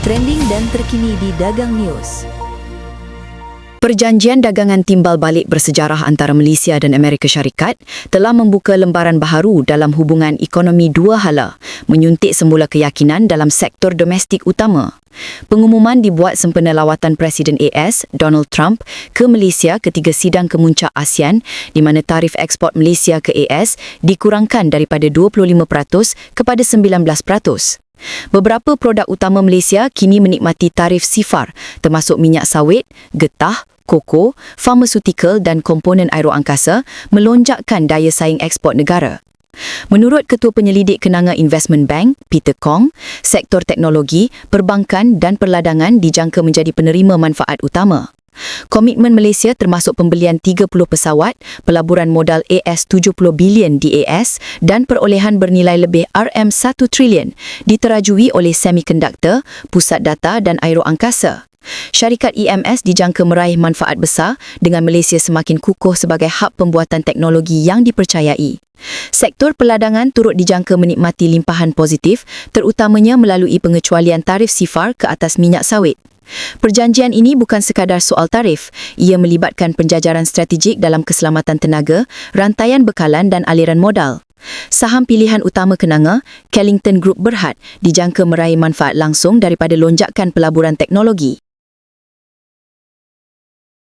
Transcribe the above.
trending dan terkini di Dagang News. Perjanjian dagangan timbal balik bersejarah antara Malaysia dan Amerika Syarikat telah membuka lembaran baharu dalam hubungan ekonomi dua hala, menyuntik semula keyakinan dalam sektor domestik utama. Pengumuman dibuat sempena lawatan Presiden AS, Donald Trump, ke Malaysia ketika sidang kemuncak ASEAN di mana tarif ekspor Malaysia ke AS dikurangkan daripada 25% kepada 19%. Beberapa produk utama Malaysia kini menikmati tarif sifar termasuk minyak sawit, getah, koko, farmaceutical dan komponen aeroangkasa melonjakkan daya saing ekspor negara. Menurut Ketua Penyelidik Kenanga Investment Bank, Peter Kong, sektor teknologi, perbankan dan perladangan dijangka menjadi penerima manfaat utama. Komitmen Malaysia termasuk pembelian 30 pesawat, pelaburan modal AS 70 bilion di AS dan perolehan bernilai lebih RM1 trilion diterajui oleh semikonduktor, pusat data dan aeroangkasa. Syarikat EMS dijangka meraih manfaat besar dengan Malaysia semakin kukuh sebagai hub pembuatan teknologi yang dipercayai. Sektor peladangan turut dijangka menikmati limpahan positif terutamanya melalui pengecualian tarif sifar ke atas minyak sawit. Perjanjian ini bukan sekadar soal tarif, ia melibatkan penjajaran strategik dalam keselamatan tenaga, rantaian bekalan dan aliran modal. Saham pilihan utama kenanga, Kellington Group Berhad, dijangka meraih manfaat langsung daripada lonjakan pelaburan teknologi.